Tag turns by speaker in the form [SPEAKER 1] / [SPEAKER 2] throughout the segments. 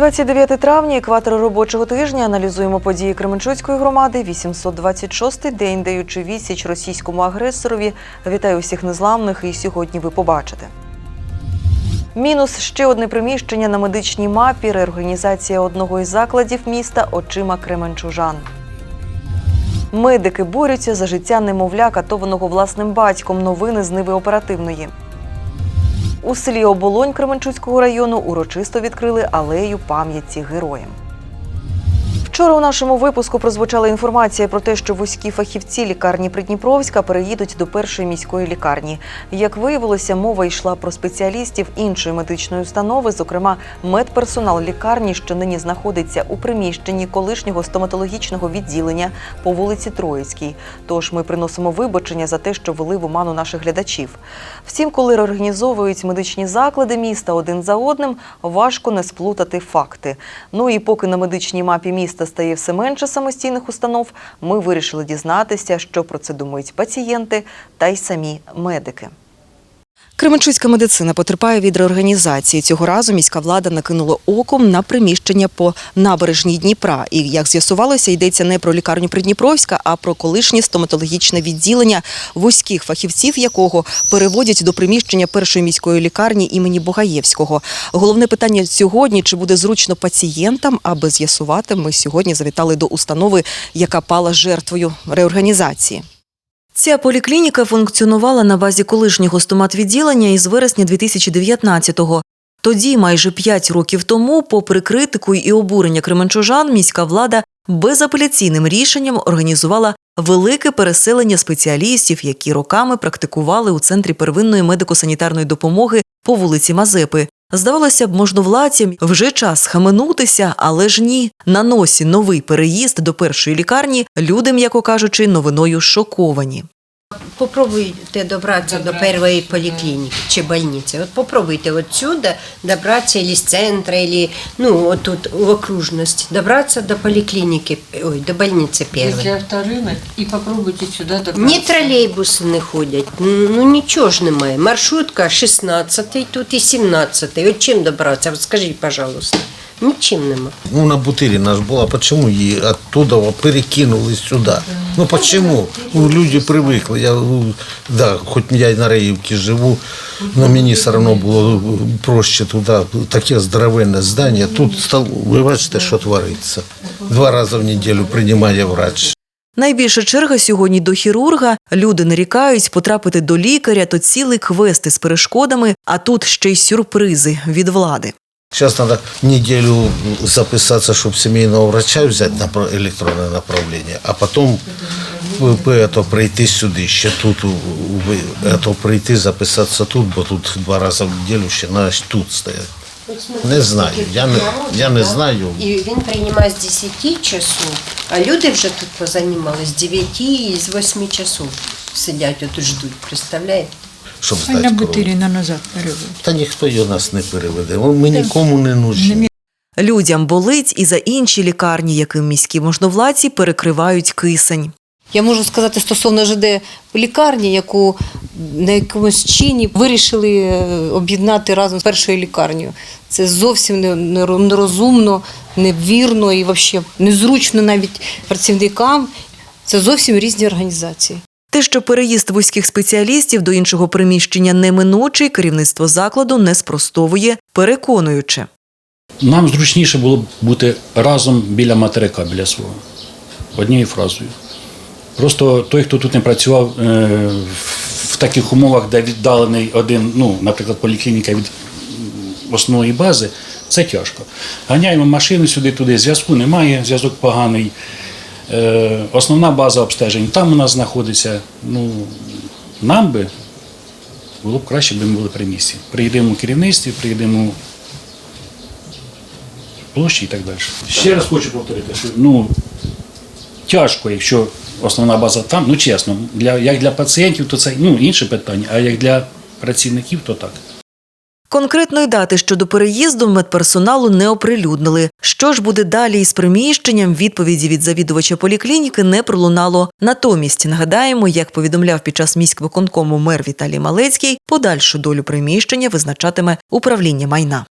[SPEAKER 1] 29 травня, екватор робочого тижня. Аналізуємо події Кременчуцької громади. 826-й день, даючи відсіч російському агресорові. Вітаю усіх незламних. І сьогодні ви побачите. Мінус ще одне приміщення на медичній мапі. Реорганізація одного із закладів міста очима Кременчужан. Медики борються за життя немовля, катованого власним батьком. Новини з Ниви оперативної. У селі Оболонь Кременчуцького району урочисто відкрили алею пам'яті героям. Вчора у нашому випуску прозвучала інформація про те, що вузькі фахівці лікарні Придніпровська переїдуть до першої міської лікарні. Як виявилося, мова йшла про спеціалістів іншої медичної установи, зокрема медперсонал лікарні, що нині знаходиться у приміщенні колишнього стоматологічного відділення по вулиці Троїцькій. Тож ми приносимо вибачення за те, що вели в оману наших глядачів. Втім, коли реорганізовують медичні заклади міста один за одним, важко не сплутати факти. Ну і поки на медичній мапі міста стає все менше самостійних установ, ми вирішили дізнатися, що про це думають пацієнти та й самі медики. Кременчуцька медицина потерпає від реорганізації. Цього разу міська влада накинула оком на приміщення по набережній Дніпра. І як з'ясувалося, йдеться не про лікарню Придніпровська, а про колишнє стоматологічне відділення вузьких фахівців, якого переводять до приміщення першої міської лікарні імені Богаєвського. Головне питання сьогодні: чи буде зручно пацієнтам, аби з'ясувати, ми сьогодні завітали до установи, яка пала жертвою реорганізації. Ця поліклініка функціонувала на базі колишнього стоматвідділення із вересня 2019-го. Тоді, майже п'ять років тому, попри критику і обурення кременчужан, міська влада безапеляційним рішенням організувала велике переселення спеціалістів, які роками практикували у центрі первинної медико-санітарної допомоги по вулиці Мазепи. Здавалося б, можновладцям вже час хаменутися, але ж ні. На носі новий переїзд до першої лікарні люди, м'яко кажучи, новиною шоковані.
[SPEAKER 2] Попробуйте добраться до первой поликлиники чи больницы. Вот попробуйте вот сюда добраться или с центра, или ну вот тут в окружности, добраться до поликлиники, ой, до больницы первой.
[SPEAKER 3] Если авторынок, и попробуйте сюда добраться.
[SPEAKER 2] Ні тролейбуси не ходять, ну нічого ж немає. Маршрутка 16 тут і 17 От чим добратися? От скажіть, пожалуйста. Нічим нема.
[SPEAKER 4] Ну, на Бутырина ж была, почему її оттуда перекинули сюда? Ну, почему? Ну, люди привыкли. Я, ну, да, хоть я і на Раївці живу, но мені все одно було проще туди. Таке здоровенне здання. Тут, стал, ви бачите, що твориться. Два рази в неділю приймає врач.
[SPEAKER 1] Найбільша черга сьогодні до хірурга. Люди нарікають потрапити до лікаря, то цілий квест із перешкодами, а тут ще й сюрпризи від влади.
[SPEAKER 4] Сейчас надо неделю записаться, чтобы семейного врача взять на про- электронное направление, а потом п- п- это прийти сюди, ще тут, у- у- это прийти, записатися тут, бо тут два рази в неділю ще треба тут стояти. Не знаю, я не, я не знаю.
[SPEAKER 2] І він приймає з 10 часов, а люди вже тут позанімали з 9 і з 8 часов сидять, от ждуть, представляєте?
[SPEAKER 4] Щоб здати кров.
[SPEAKER 3] Бутиріна назад переводить.
[SPEAKER 4] Та ніхто його нас не переведе. Ми нікому не нужні.
[SPEAKER 1] Людям болить і за інші лікарні, яким міські можновладці перекривають кисень.
[SPEAKER 5] Я можу сказати стосовно ЖД лікарні, яку на якомусь чині вирішили е, об'єднати разом з першою лікарнею. Це зовсім не- не- нерозумно, невірно і взагалі незручно навіть працівникам. Це зовсім різні організації.
[SPEAKER 1] Те, що переїзд вузьких спеціалістів до іншого приміщення неминучий, керівництво закладу не спростовує, переконуючи.
[SPEAKER 6] Нам зручніше було б бути разом біля материка, біля свого. Однією фразою. Просто той, хто тут не працював е, в таких умовах, де віддалений один, ну, наприклад, поліклініка від основної бази, це тяжко. Ганяємо машини сюди-туди, зв'язку немає, зв'язок поганий. Е, Основна база обстежень там у нас знаходиться. Ну, нам би було б краще, якби ми були при місці. При єдиному керівництві, при єдиному площі і так далі. Ще раз хочу повторити, що ну, тяжко, якщо основна база там, ну чесно, для, як для пацієнтів, то це ну, інше питання, а як для працівників, то так.
[SPEAKER 1] Конкретної дати щодо переїзду медперсоналу не оприлюднили. Що ж буде далі із приміщенням, відповіді від завідувача поліклініки не пролунало. Натомість нагадаємо, як повідомляв під час міськвиконкому мер Віталій Малецький, подальшу долю приміщення визначатиме управління майна.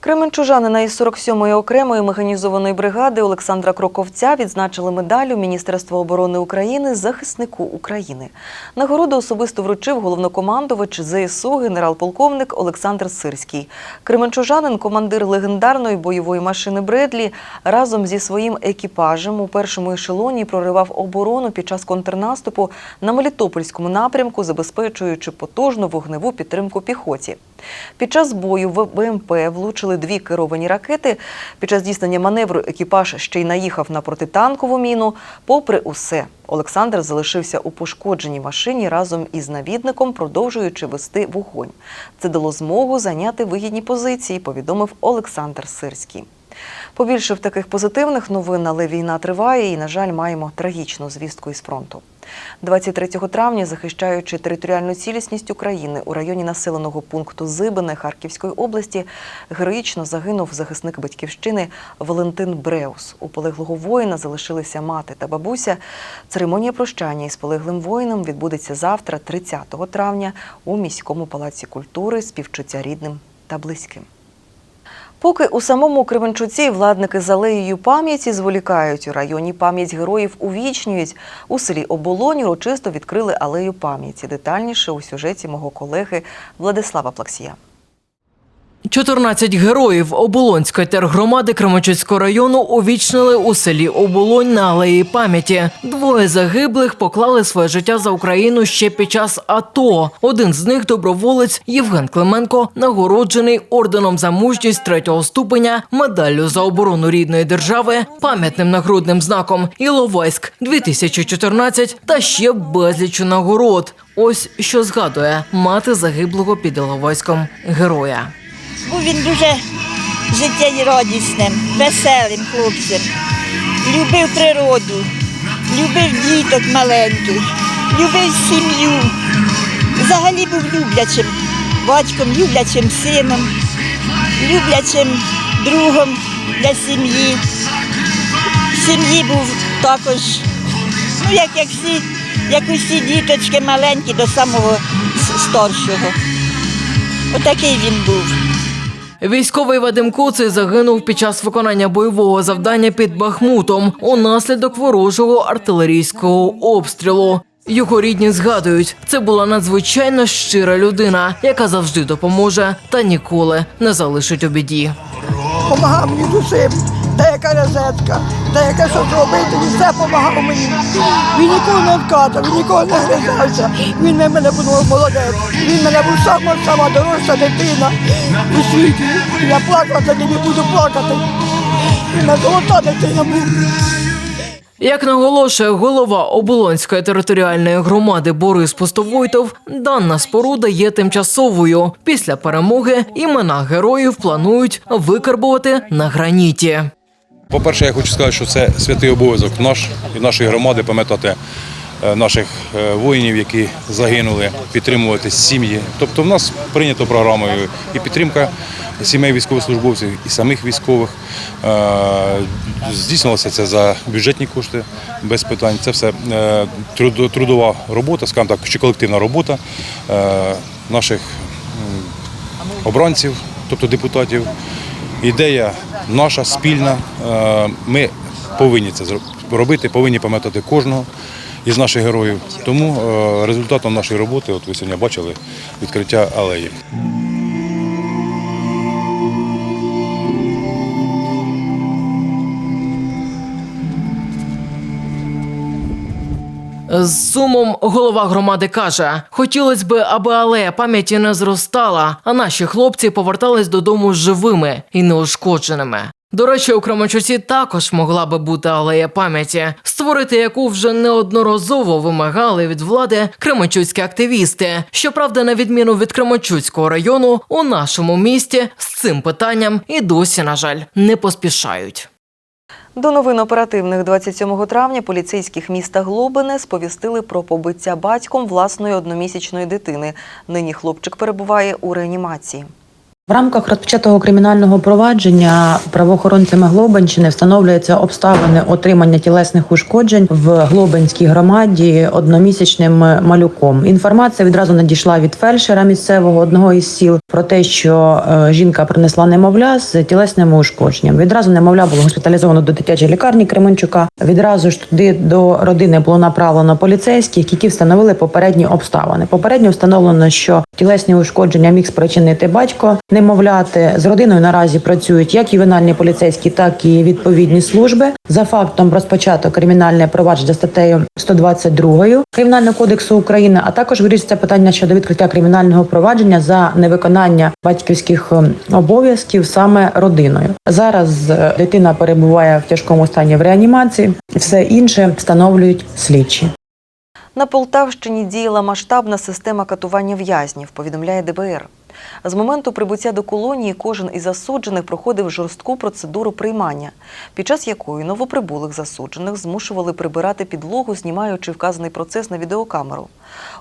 [SPEAKER 1] Кременчужанина із 47-ї окремої механізованої бригади Олександра Кроковця відзначили медаллю Міністерства оборони України захиснику України. Нагороду особисто вручив головнокомандувач ЗСУ генерал-полковник Олександр Сирський. Кременчужанин, командир легендарної бойової машини Бредлі, разом зі своїм екіпажем у першому ешелоні проривав оборону під час контрнаступу на Мелітопольському напрямку, забезпечуючи потужну вогневу підтримку піхоті. Під час бою в БМП влучили дві керовані ракети. Під час здійснення маневру екіпаж ще й наїхав на протитанкову міну. Попри усе, Олександр залишився у пошкодженій машині разом із навідником, продовжуючи вести вогонь. Це дало змогу зайняти вигідні позиції, повідомив Олександр Сирський. Побільше в таких позитивних новин, але війна триває і, на жаль, маємо трагічну звістку із фронту. 23 травня, захищаючи територіальну цілісність України у районі населеного пункту Зибине Харківської області, героїчно загинув захисник батьківщини Валентин Бреус. У полеглого воїна залишилися мати та бабуся. Церемонія прощання із полеглим воїном відбудеться завтра, 30 травня, у міському палаці культури співчуття рідним та близьким. Поки у самому Кременчуці владники з алеєю пам'яті зволікають у районі пам'ять героїв увічнюють. У селі Оболонь урочисто відкрили алею пам'яті. Детальніше у сюжеті мого колеги Владислава Плаксія.
[SPEAKER 7] 14 героїв Оболонської тергромади Кременчуцького району увічнили у селі Оболонь на алеї пам'яті. Двоє загиблих поклали своє життя за Україну ще під час АТО. Один з них доброволець Євген Клименко, нагороджений орденом за мужність третього ступеня, медаллю за оборону рідної держави, пам'ятним нагрудним знаком Іловайськ 2014 та ще безліч нагород. Ось що згадує мати загиблого під Іловайськом героя.
[SPEAKER 8] Був він дуже життєрадісним, веселим хлопцем. Любив природу, любив діток маленьких, любив сім'ю. Взагалі був люблячим батьком, люблячим сином, люблячим другом для сім'ї. В сім'ї був також, ну як, як всі, як усі діточки маленькі до самого старшого. Отакий він був.
[SPEAKER 7] Військовий Вадим Куций загинув під час виконання бойового завдання під Бахмутом унаслідок ворожого артилерійського обстрілу. Його рідні згадують, це була надзвичайно щира людина, яка завжди допоможе та ніколи не залишить у біді.
[SPEAKER 9] Помагав мені з усім. Та яка розетка, та яка що зробити, він все допомагав мені. Він ніколи не відказав, він ніколи не гризався. Він на мене був молодець. Він мене був сама сама дорожча дитина у світі. Я плакала, не буду плакати. Він мене золота дитина був.
[SPEAKER 7] Як наголошує голова Оболонської територіальної громади Борис Пустовойтов, дана споруда є тимчасовою. Після перемоги імена героїв планують викарбувати на граніті.
[SPEAKER 10] По-перше, я хочу сказати, що це святий обов'язок наш і нашої громади пам'ятати е, наших е, воїнів, які загинули, підтримувати сім'ї. Тобто в нас прийнято програмою і підтримка сімей військовослужбовців, і самих військових. Е, Здійснювалося це за бюджетні кошти, без питань. Це все трудова робота, скажімо так, чи колективна робота наших обранців, тобто депутатів. Ідея наша спільна. Е, Ми повинні це робити, повинні пам'ятати кожного із наших героїв. Тому е, результатом нашої роботи, от ви сьогодні бачили, відкриття алеї.
[SPEAKER 7] З сумом голова громади каже: хотілося б, аби алея пам'яті не зростала, а наші хлопці повертались додому живими і неушкодженими. До речі, у Кременчуці також могла би бути алея пам'яті, створити яку вже неодноразово вимагали від влади кременчуцькі активісти. Щоправда, на відміну від Кременчуцького району, у нашому місті з цим питанням і досі, на жаль, не поспішають.
[SPEAKER 1] До новин оперативних 27 травня поліцейських міста Глобине сповістили про побиття батьком власної одномісячної дитини. Нині хлопчик перебуває у реанімації.
[SPEAKER 11] В рамках розпочатого кримінального провадження правоохоронцями Глобинщини встановлюються обставини отримання тілесних ушкоджень в Глобинській громаді одномісячним малюком. Інформація відразу надійшла від фельдшера місцевого одного із сіл про те, що е, жінка принесла немовля з тілесними ушкодженням. Відразу немовля було госпіталізовано до дитячої лікарні Кременчука. Відразу ж туди до родини було направлено поліцейських, які встановили попередні обставини. Попередньо встановлено, що тілесні ушкодження міг спричинити батько немовляти. З родиною наразі працюють як ювенальні поліцейські, так і відповідні служби. За фактом розпочато кримінальне провадження статтею 122 Кримінального кодексу України, а також вирішується питання щодо відкриття кримінального провадження за невиконання батьківських ем, обов'язків саме родиною. Зараз е, дитина перебуває в тяжкому стані в реанімації. Все інше встановлюють слідчі.
[SPEAKER 1] На Полтавщині діяла масштабна система катування в'язнів, повідомляє ДБР. З моменту прибуття до колонії кожен із засуджених проходив жорстку процедуру приймання, під час якої новоприбулих засуджених змушували прибирати підлогу, знімаючи вказаний процес на відеокамеру.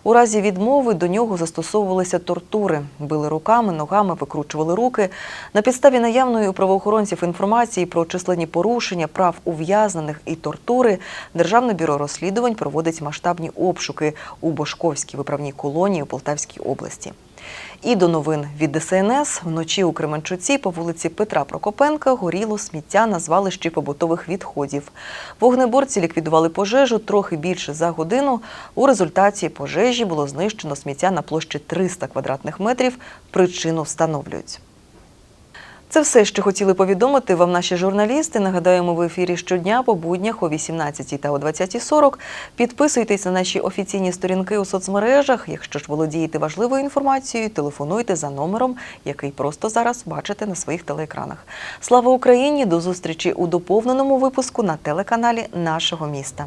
[SPEAKER 1] У разі відмови до нього застосовувалися тортури, били руками, ногами, викручували руки. На підставі наявної у правоохоронців інформації про численні порушення прав ув'язнених і тортури Державне бюро розслідувань проводить масштабні обшуки у Бошковській виправній колонії у Полтавській області. І до новин від ДСНС вночі у Кременчуці по вулиці Петра Прокопенка горіло сміття на звалищі побутових відходів. Вогнеборці ліквідували пожежу трохи більше за годину. У результаті пожежі було знищено сміття на площі 300 квадратних метрів. Причину встановлюють. Це все, що хотіли повідомити вам наші журналісти. Нагадаємо, в ефірі щодня по буднях о 18 та о 20.40. Підписуйтесь на наші офіційні сторінки у соцмережах. Якщо ж володієте важливою інформацією, телефонуйте за номером, який просто зараз бачите на своїх телеекранах. Слава Україні! До зустрічі у доповненому випуску на телеканалі нашого міста.